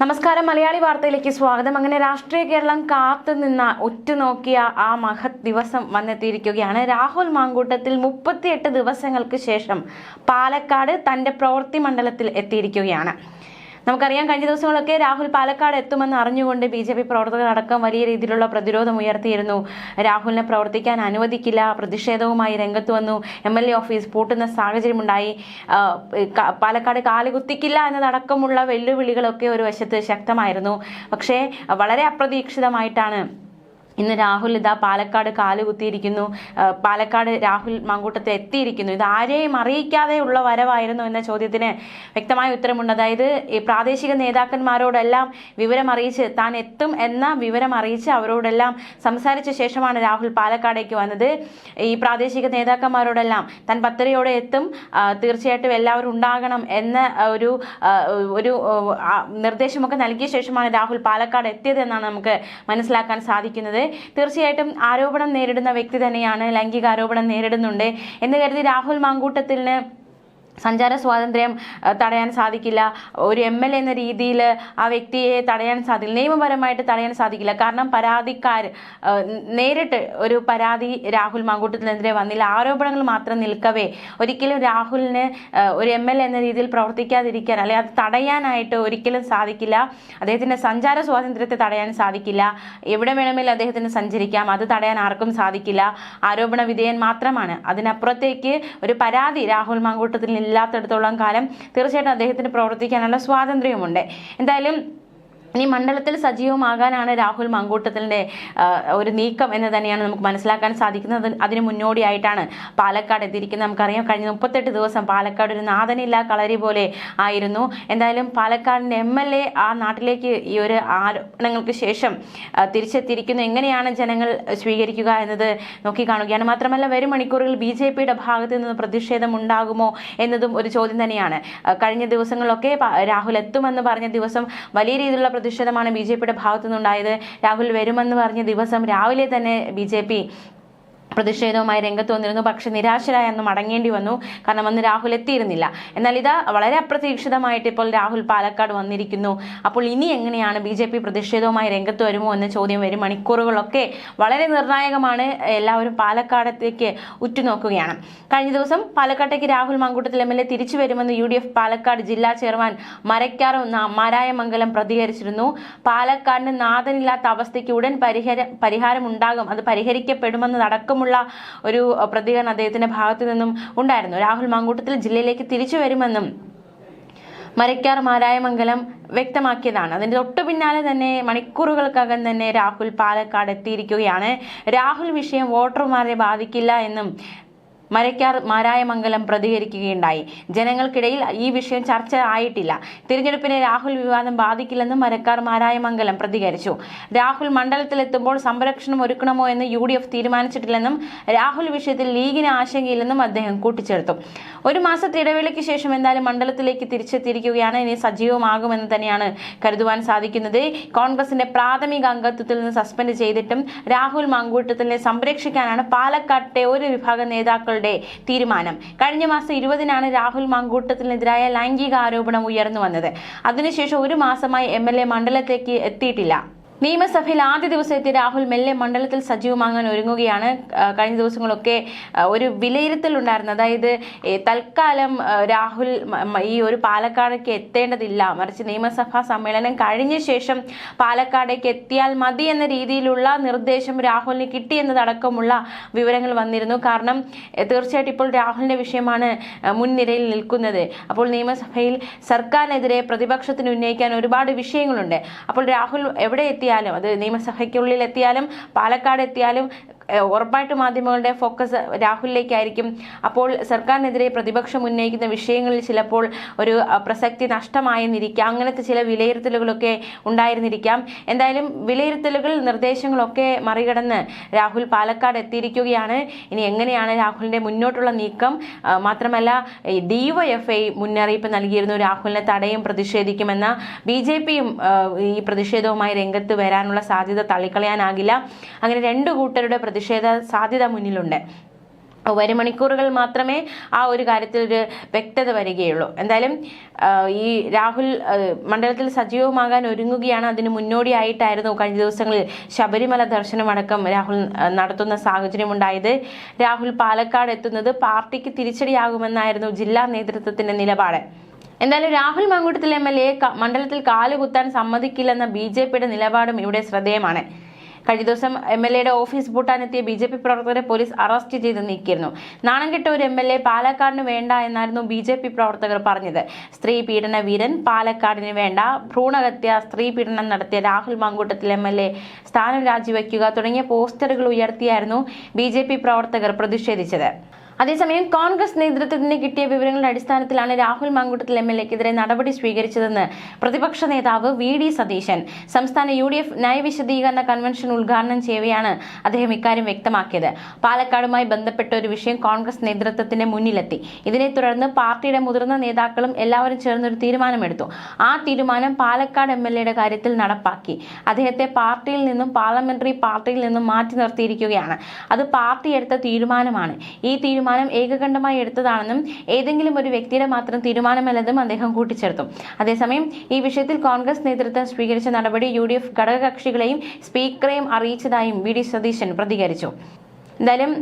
നമസ്കാരം. മലയാളി വാർത്തയിലേക്ക് സ്വാഗതം. അങ്ങനെ രാഷ്ട്രീയ കേരളം കാത്തു നിന്ന ഉറ്റുനോക്കിയ ആ മഹത് ദിവസം വന്നെത്തിയിരിക്കുകയാണ്. രാഹുൽ മാങ്കൂട്ടത്തിൽ മുപ്പത്തിയെട്ട് ദിവസങ്ങൾക്ക് ശേഷം പാലക്കാട് തന്റെ പ്രവൃത്തി മണ്ഡലത്തിൽ എത്തിയിരിക്കുകയാണ്. നമുക്കറിയാം കഴിഞ്ഞ ദിവസങ്ങളൊക്കെ രാഹുൽ പാലക്കാട് എത്തുമെന്ന് അറിഞ്ഞുകൊണ്ട് ബി ജെ പി പ്രവർത്തകരടക്കം വലിയ രീതിയിലുള്ള പ്രതിരോധം ഉയർത്തിയിരുന്നു. രാഹുലിനെ പ്രവർത്തിക്കാൻ അനുവദിക്കില്ല പ്രതിഷേധവുമായി രംഗത്ത് വന്നു എം എൽ എ ഓഫീസ് പൂട്ടുന്ന സാഹചര്യമുണ്ടായി. പാലക്കാട് കാലുകുത്തിക്കില്ല എന്നതടക്കമുള്ള വെല്ലുവിളികളൊക്കെ ഒരു വശത്ത് ശക്തമായിരുന്നു. പക്ഷേ വളരെ അപ്രതീക്ഷിതമായിട്ടാണ് ഇന്ന് രാഹുൽ ഇതാ പാലക്കാട് കാലുകുത്തിയിരിക്കുന്നു പാലക്കാട് രാഹുൽ മാങ്കൂട്ടത്തിൽ എത്തിയിരിക്കുന്നു. ഇത് ആരെയും അറിയിക്കാതെയുള്ള വരവായിരുന്നു എന്ന ചോദ്യത്തിന് വ്യക്തമായ ഉത്തരമുണ്ട്. അതായത് ഈ പ്രാദേശിക നേതാക്കന്മാരോടെല്ലാം വിവരം അറിയിച്ച് താൻ എത്തും എന്ന വിവരം അറിയിച്ച് അവരോടെല്ലാം സംസാരിച്ച ശേഷമാണ് രാഹുൽ പാലക്കാടേക്ക് വന്നത്. ഈ പ്രാദേശിക നേതാക്കന്മാരോടെല്ലാം താൻ പത്തരയോടെ എത്തും. തീർച്ചയായിട്ടും എല്ലാവരും ഉണ്ടാകണം എന്ന ഒരു ഒരു നിർദ്ദേശമൊക്കെ നൽകിയ ശേഷമാണ് രാഹുൽ പാലക്കാട് എത്തിയത് എന്നാണ് നമുക്ക് മനസ്സിലാക്കാൻ സാധിക്കുന്നത്. തീർച്ചയായിട്ടും ആരോപണം നേരിടുന്ന വ്യക്തി തന്നെയാണ് ലൈംഗിക ആരോപണം നേരിടുന്നുണ്ട് എന്ന് കരുതി രാഹുൽ മാങ്കൂട്ടത്തിന് സഞ്ചാര സ്വാതന്ത്ര്യം തടയാൻ സാധിക്കില്ല. ഒരു എം എൽ എന്ന രീതിയിൽ ആ വ്യക്തിയെ തടയാൻ സാധിക്കില്ല. നിയമപരമായിട്ട് തടയാൻ സാധിക്കില്ല. കാരണം പരാതിക്കാർ നേരിട്ട് ഒരു പരാതി രാഹുൽ മാങ്കൂട്ടത്തിനെതിരെ വന്നില്ല. ആരോപണങ്ങൾ മാത്രം നിൽക്കവേ. ഒരിക്കലും രാഹുലിന് ഒരു എം എൽ എ എന്ന രീതിയിൽ പ്രവർത്തിക്കാതിരിക്കാൻ അല്ലെങ്കിൽ അത് തടയാനായിട്ട് ഒരിക്കലും സാധിക്കില്ല. അദ്ദേഹത്തിന്റെ സഞ്ചാര സ്വാതന്ത്ര്യത്തെ തടയാൻ സാധിക്കില്ല. എവിടെ വേണമെങ്കിലും അദ്ദേഹത്തിന് സഞ്ചരിക്കാം. അത് തടയാൻ ആർക്കും സാധിക്കില്ല. ആരോപണ വിധേയൻ മാത്രമാണ്. അതിനപ്പുറത്തേക്ക് ഒരു പരാതി രാഹുൽ മാങ്കൂട്ടത്തിൽ ഇല്ലാത്തിടത്തോളം കാലം തീർച്ചയായിട്ടും അദ്ദേഹത്തിന് പ്രവർത്തിക്കാനുള്ള സ്വാതന്ത്ര്യമുണ്ട് എന്തായാലും ഇനി മണ്ഡലത്തിൽ സജീവമാകാനാണ് രാഹുൽ മങ്കൂട്ടത്തിന്റെ ഒരു നീക്കം എന്ന് തന്നെയാണ് നമുക്ക് മനസ്സിലാക്കാൻ സാധിക്കുന്നത്. അതിന് മുന്നോടിയായിട്ടാണ് പാലക്കാട് എത്തിയിരിക്കുന്നത്. നമുക്കറിയാം കഴിഞ്ഞ മുപ്പത്തെട്ട് ദിവസം പാലക്കാട് ഒരു നാഥനില്ല കളരി പോലെ ആയിരുന്നു. എന്തായാലും പാലക്കാടിന്റെ എം എൽ എ ആ നാട്ടിലേക്ക് ഈ ഒരു ആരോപണങ്ങൾക്ക് ശേഷം തിരിച്ചെത്തിയിരിക്കുന്നു. എങ്ങനെയാണ് ജനങ്ങൾ സ്വീകരിക്കുക എന്നത് നോക്കിക്കാണുകയാണ്. മാത്രമല്ല വരും മണിക്കൂറുകളിൽ ബി ജെ പിയുടെ ഭാഗത്ത് നിന്ന് പ്രതിഷേധം ഉണ്ടാകുമോ എന്നതും ഒരു ചോദ്യം തന്നെയാണ്. കഴിഞ്ഞ ദിവസങ്ങളിലൊക്കെ രാഹുൽ എത്തുമെന്ന് പറഞ്ഞ ദിവസം വലിയ രീതിയിലുള്ള പ്രതിഷേധമാണ് ബി ജെ പിയുടെ ഭാഗത്തുനിന്നുണ്ടായത്. രാഹുൽ വരുമെന്ന് പറഞ്ഞ ദിവസം രാവിലെ തന്നെ ബി ജെ പി പ്രതിഷേധവുമായി രംഗത്ത് വന്നിരുന്നു. പക്ഷെ നിരാശരായി അന്ന് മടങ്ങേണ്ടി വന്നു. കാരണം അന്ന് രാഹുൽ എത്തിയിരുന്നില്ല. എന്നാൽ ഇത് വളരെ അപ്രതീക്ഷിതമായിട്ട് ഇപ്പോൾ രാഹുൽ പാലക്കാട് വന്നിരിക്കുന്നു. അപ്പോൾ ഇനി എങ്ങനെയാണ് ബി ജെ പി പ്രതിഷേധവുമായി രംഗത്ത് വരുമോ എന്ന ചോദ്യം വരും. മണിക്കൂറുകളൊക്കെ വളരെ നിർണായകമാണ്. എല്ലാവരും പാലക്കാടത്തേക്ക് ഉറ്റുനോക്കുകയാണ്. കഴിഞ്ഞ ദിവസം പാലക്കാട്ടേക്ക് Rahul Mankoottathil M L A തിരിച്ചു വരുമെന്ന് യു ഡി എഫ് പാലക്കാട് ജില്ലാ ചെയർമാൻ മരക്കാർ മാരായമംഗലം പ്രതികരിച്ചിരുന്നു. പാലക്കാടിന് നാഥനില്ലാത്ത അവസ്ഥയ്ക്ക് ഉടൻ പരിഹാര പരിഹാരമുണ്ടാകും. അത് പരിഹരിക്കപ്പെടുമെന്നതടക്കമുള്ള ഒരു അഹ്, പ്രതികരണം അദ്ദേഹത്തിന്റെ ഭാഗത്തു നിന്നും ഉണ്ടായിരുന്നു. രാഹുൽ മാങ്കൂട്ടത്തിൽ ജില്ലയിലേക്ക് തിരിച്ചു വരുമെന്നും മരക്കാർ മാരായമംഗലം വ്യക്തമാക്കിയതാണ്. അതിന്റെ തൊട്ടു പിന്നാലെ തന്നെ മണിക്കൂറുകൾക്കകം തന്നെ രാഹുൽ പാലക്കാട് എത്തിയിരിക്കുകയാണ്. രാഹുൽ വിഷയം വോട്ടർമാരെ ബാധിക്കില്ല എന്നും മരക്കാർ മാരായമംഗലം പ്രതികരിക്കുകയുണ്ടായി. ജനങ്ങൾക്കിടയിൽ ഈ വിഷയം ചർച്ച ആയിട്ടില്ല. തിരഞ്ഞെടുപ്പിനെ രാഹുൽ വിവാദം ബാധിക്കില്ലെന്നും മരക്കാർ മാരായമംഗലം പ്രതികരിച്ചു. രാഹുൽ മണ്ഡലത്തിലെത്തുമ്പോൾ സംരക്ഷണം ഒരുക്കണമോ എന്ന് യു ഡി എഫ് തീരുമാനിച്ചിട്ടില്ലെന്നും രാഹുൽ വിഷയത്തിൽ ലീഗിന് ആശങ്കയില്ലെന്നും അദ്ദേഹം കൂട്ടിച്ചേർത്തു. ഒരു മാസത്തെ ഇടവേളയ്ക്ക് ശേഷം എന്തായാലും മണ്ഡലത്തിലേക്ക് തിരിച്ചെത്തിയിരിക്കുകയാണ്. ഇനി സജീവമാകുമെന്ന് തന്നെയാണ് കരുതുവാൻ സാധിക്കുന്നത്. കോൺഗ്രസിന്റെ പ്രാഥമിക അംഗത്വത്തിൽ നിന്ന് സസ്പെൻഡ് ചെയ്തിട്ടും രാഹുൽ മങ്കൂട്ടത്തിനെ സംരക്ഷിക്കാനാണ് പാലക്കാട്ടെ ഒരു വിഭാഗം നേതാക്കളുടെ തീരുമാനം. കഴിഞ്ഞ മാസം ഇരുപതിനാണ് രാഹുൽ മങ്കൂട്ടത്തിനെതിരായ ലൈംഗിക ആരോപണം ഉയർന്നു വന്നത്. അതിനുശേഷം ഒരു മാസമായി എ മണ്ഡലത്തേക്ക് എത്തിയിട്ടില്ല. നിയമസഭയിൽ ആദ്യ ദിവസത്തെ രാഹുൽ മെല്ലെ മണ്ഡലത്തിൽ സജീവമാകാൻ ഒരുങ്ങുകയാണ്. കഴിഞ്ഞ ദിവസങ്ങളൊക്കെ ഒരു വിലയിരുത്തൽ ഉണ്ടായിരുന്നു. അതായത് തൽക്കാലം രാഹുൽ ഈ ഒരു പാലക്കാടേക്ക് എത്തേണ്ടതില്ല. മറിച്ച് നിയമസഭാ സമ്മേളനം കഴിഞ്ഞ ശേഷം പാലക്കാടേക്ക് എത്തിയാൽ മതി എന്ന രീതിയിലുള്ള നിർദ്ദേശം രാഹുലിന് കിട്ടിയെന്നതടക്കമുള്ള വിവരങ്ങൾ വന്നിരുന്നു. കാരണം തീർച്ചയായിട്ടും ഇപ്പോൾ രാഹുലിന്റെ വിഷയമാണ് മുൻനിരയിൽ നിൽക്കുന്നത്. അപ്പോൾ നിയമസഭയിൽ സർക്കാരിനെതിരെ പ്രതിപക്ഷത്തിന് ഉന്നയിക്കാൻ ഒരുപാട് വിഷയങ്ങളുണ്ട്. അപ്പോൾ രാഹുൽ എവിടെ എത്തിയാലും അത് നിയമസഭയ്ക്കുള്ളിൽ എത്തിയാലും പാലക്കാട് എത്തിയാലും ഉറപ്പായിട്ടും മാധ്യമങ്ങളുടെ ഫോക്കസ് രാഹുലിലേക്കായിരിക്കും. അപ്പോൾ സർക്കാരിനെതിരെ പ്രതിപക്ഷം ഉന്നയിക്കുന്ന വിഷയങ്ങളിൽ ചിലപ്പോൾ ഒരു പ്രസക്തി നഷ്ടമായെന്നിരിക്കാം. അങ്ങനത്തെ ചില വിലയിരുത്തലുകളൊക്കെ ഉണ്ടായിരുന്നിരിക്കാം. എന്തായാലും വിലയിരുത്തലുകൾ നിർദ്ദേശങ്ങളൊക്കെ മറികടന്ന് രാഹുൽ പാലക്കാട് എത്തിയിരിക്കുകയാണ്. ഇനി എങ്ങനെയാണ് രാഹുലിന്റെ മുന്നോട്ടുള്ള നീക്കം? മാത്രമല്ല ഡിവൈഎഫ്ഐ മുന്നറിയിപ്പ് നൽകിയിരുന്നു. രാഹുലിനെ തടയും പ്രതിഷേധിക്കുമെന്ന ബി ജെ പിയും ഈ പ്രതിഷേധവുമായി രംഗത്ത് വരാനുള്ള സാധ്യത തള്ളിക്കളയാനാകില്ല. അങ്ങനെ രണ്ടു കൂട്ടരുടെ പ്രതിഷേധ സാധ്യത മുന്നിലുണ്ട്. വരും മണിക്കൂറുകൾ മാത്രമേ ആ ഒരു കാര്യത്തിൽ ഒരു വ്യക്തത വരികയുള്ളൂ. എന്തായാലും ഈ രാഹുൽ മണ്ഡലത്തിൽ സജീവമാകാൻ ഒരുങ്ങുകയാണ്. അതിന് മുന്നോടിയായിട്ടായിരുന്നു കഴിഞ്ഞ ദിവസങ്ങളിൽ ശബരിമല ദർശനമടക്കം രാഹുൽ നടത്തുന്ന സാഹചര്യമുണ്ടായത് രാഹുൽ പാലക്കാട് എത്തുന്നത് പാർട്ടിക്ക് തിരിച്ചടിയാകുമെന്നായിരുന്നു ജില്ലാ നേതൃത്വത്തിന്റെ നിലപാട്. എന്തായാലും Rahul Mankoottathil M L A മണ്ഡലത്തിൽ കാലുകുത്താൻ സമ്മതിക്കില്ലെന്ന ബി ജെ പിയുടെ നിലപാടും ഇവിടെ ശ്രദ്ധേയമാണ്. കഴിഞ്ഞ ദിവസം എം എൽ എയുടെ ഓഫീസ് പൂട്ടാനെത്തിയ ബി ജെ പി പ്രവർത്തകരെ പോലീസ് അറസ്റ്റ് ചെയ്ത് നീക്കിയിരുന്നു. നാണം കെട്ട ഒരു എം എൽ എ പാലക്കാടിന് വേണ്ട എന്നായിരുന്നു ബി ജെ പി പ്രവർത്തകർ പറഞ്ഞത്. സ്ത്രീ പീഡന വീരൻ പാലക്കാടിന് വേണ്ട. ഭ്രൂണഹത്യ സ്ത്രീ പീഡനം നടത്തിയ Rahul Mankoottathil M L A സ്ഥാനം രാജിവെക്കുക തുടങ്ങിയ പോസ്റ്ററുകൾ ഉയർത്തിയായിരുന്നു ബി ജെ പി പ്രവർത്തകർ പ്രതിഷേധിച്ചത്. അതേസമയം കോൺഗ്രസ് നേതൃത്വത്തിന് കിട്ടിയ വിവരങ്ങളുടെ അടിസ്ഥാനത്തിലാണ് രാഹുൽ മാങ്കൂട്ടത്തിൽ എം എൽ എക്കെതിരെ നടപടി സ്വീകരിച്ചതെന്ന് പ്രതിപക്ഷ നേതാവ് വി ഡി സതീശൻ. സംസ്ഥാന യു ഡി എഫ് നയവിശദീകരണ കൺവെൻഷൻ ഉദ്ഘാടനം ചെയ്യവെയാണ് അദ്ദേഹം ഇക്കാര്യം വ്യക്തമാക്കിയത്. പാലക്കാടുമായി ബന്ധപ്പെട്ട ഒരു വിഷയം കോൺഗ്രസ് നേതൃത്വത്തിന്റെ മുന്നിലെത്തി. ഇതിനെ തുടർന്ന് പാർട്ടിയുടെ മുതിർന്ന നേതാക്കളും എല്ലാവരും ചേർന്നൊരു തീരുമാനമെടുത്തു. ആ തീരുമാനം പാലക്കാട് എം എൽ എയുടെ കാര്യത്തിൽ നടപ്പാക്കി. അദ്ദേഹത്തെ പാർട്ടിയിൽ നിന്നും പാർലമെന്ററി പാർട്ടിയിൽ നിന്നും മാറ്റി നിർത്തിയിരിക്കുകയാണ്. അത് പാർട്ടി എടുത്ത തീരുമാനമാണ്. ഈ തീരുമാനം ഏകകണ്ഠമായി എടുത്തതാണെന്നും ഏതെങ്കിലും ഒരു വ്യക്തിയുടെ മാത്രം തീരുമാനമല്ലെന്നും അദ്ദേഹം കൂട്ടിച്ചേർത്തു. അതേസമയം ഈ വിഷയത്തിൽ കോൺഗ്രസ് നേതൃത്വം സ്വീകരിച്ച നടപടി യു ഡി എഫ് ഘടകകക്ഷികളെയും സ്പീക്കറെയും അറിയിച്ചതായും വി ഡി സതീശൻ പ്രതികരിച്ചു. എന്തായാലും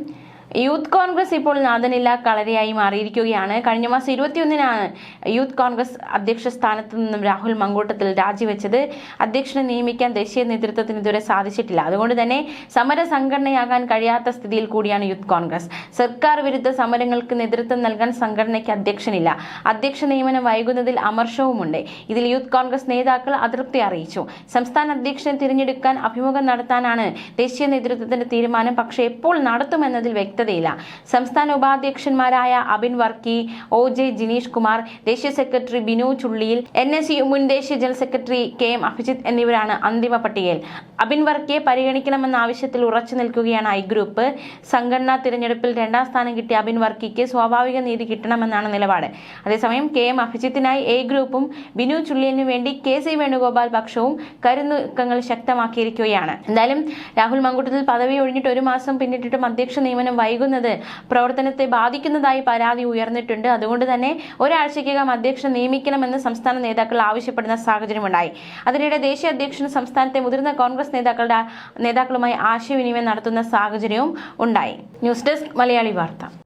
യൂത്ത് കോൺഗ്രസ് ഇപ്പോൾ നാഥനില്ല കളരിയായി മാറിയിരിക്കുകയാണ്. കഴിഞ്ഞ മാസം ഇരുപത്തിയൊന്നിനാണ് യൂത്ത് കോൺഗ്രസ് അധ്യക്ഷ സ്ഥാനത്ത് നിന്നും രാഹുൽ മങ്കൂട്ടത്തിൽ രാജിവെച്ചത്. അധ്യക്ഷനെ നിയമിക്കാൻ ദേശീയ നേതൃത്വത്തിന് ഇതുവരെ സാധിച്ചിട്ടില്ല. അതുകൊണ്ട് തന്നെ സമര സംഘടനയാകാൻ കഴിയാത്ത സ്ഥിതിയിൽ കൂടിയാണ് യൂത്ത് കോൺഗ്രസ്. സർക്കാർ വിരുദ്ധ സമരങ്ങൾക്ക് നേതൃത്വം നൽകാൻ സംഘടനയ്ക്ക് അധ്യക്ഷനില്ല. അധ്യക്ഷ നിയമനം വൈകുന്നതിൽ അമർഷവുമുണ്ട്. ഇതിൽ യൂത്ത് കോൺഗ്രസ് നേതാക്കൾ അതൃപ്തി അറിയിച്ചു. സംസ്ഥാന അധ്യക്ഷനെ തിരഞ്ഞെടുക്കാൻ അഭിമുഖം നടത്താനാണ് ദേശീയ നേതൃത്വത്തിന്റെ തീരുമാനം. പക്ഷേ എപ്പോൾ നടത്തുമെന്നതിൽ വ്യക്തതയില്ല. സംസ്ഥാന ഉപാധ്യക്ഷന്മാരായ അബിൻ വർക്കി ഒ ജെ ജിനീഷ് കുമാർ ദേശീയ secretary Binu Chulliyil N S U മുൻ ദേശീയ general secretary K M Abhijith എന്നിവരാണ് അന്തിമ പട്ടികയിൽ. അബിൻ വർക്കിയെ പരിഗണിക്കണമെന്ന ആവശ്യത്തിൽ ഉറച്ചു നിൽക്കുകയാണ് ഐ ഗ്രൂപ്പ്. സംഘടനാ തിരഞ്ഞെടുപ്പിൽ രണ്ടാം സ്ഥാനം കിട്ടിയ അബിൻ വർക്കിക്ക് സ്വാഭാവിക നീതി കിട്ടണമെന്നാണ് നിലപാട്. അതേസമയം കെ എം അഭിജിത്തിനായി എ ഗ്രൂപ്പും ബിനു ചുള്ളിയലിനു വേണ്ടി കെ സി വേണുഗോപാൽ പക്ഷവും കരുനീക്കങ്ങൾ ശക്തമാക്കിയിരിക്കുകയാണ്. എന്തായാലും രാഹുൽ മങ്കുട്ടത്തിൽ പദവി ഒഴിഞ്ഞിട്ട് ഒരു മാസം പിന്നിട്ടിട്ടും അധ്യക്ഷ നിയമനം വൈകുന്നത്. പ്രവർത്തനത്തെ ബാധിക്കുന്നതായി പരാതി ഉയർന്നിട്ടുണ്ട്. അതുകൊണ്ട് തന്നെ ഒരാഴ്ചയ്ക്കകം അധ്യക്ഷനെ നിയമിക്കണമെന്ന് സംസ്ഥാന നേതാക്കൾ ആവശ്യപ്പെടുന്ന സാഹചര്യമുണ്ടായി. അതിനിടെ ദേശീയ അധ്യക്ഷൻ സംസ്ഥാനത്തെ മുതിർന്ന കോൺഗ്രസ് നേതാക്കളുടെ നേതാക്കളുമായി ആശയവിനിമയം നടത്തുന്ന സാഹചര്യവും ഉണ്ടായി. ന്യൂസ് ഡെസ്ക് മലയാളി വാർത്ത.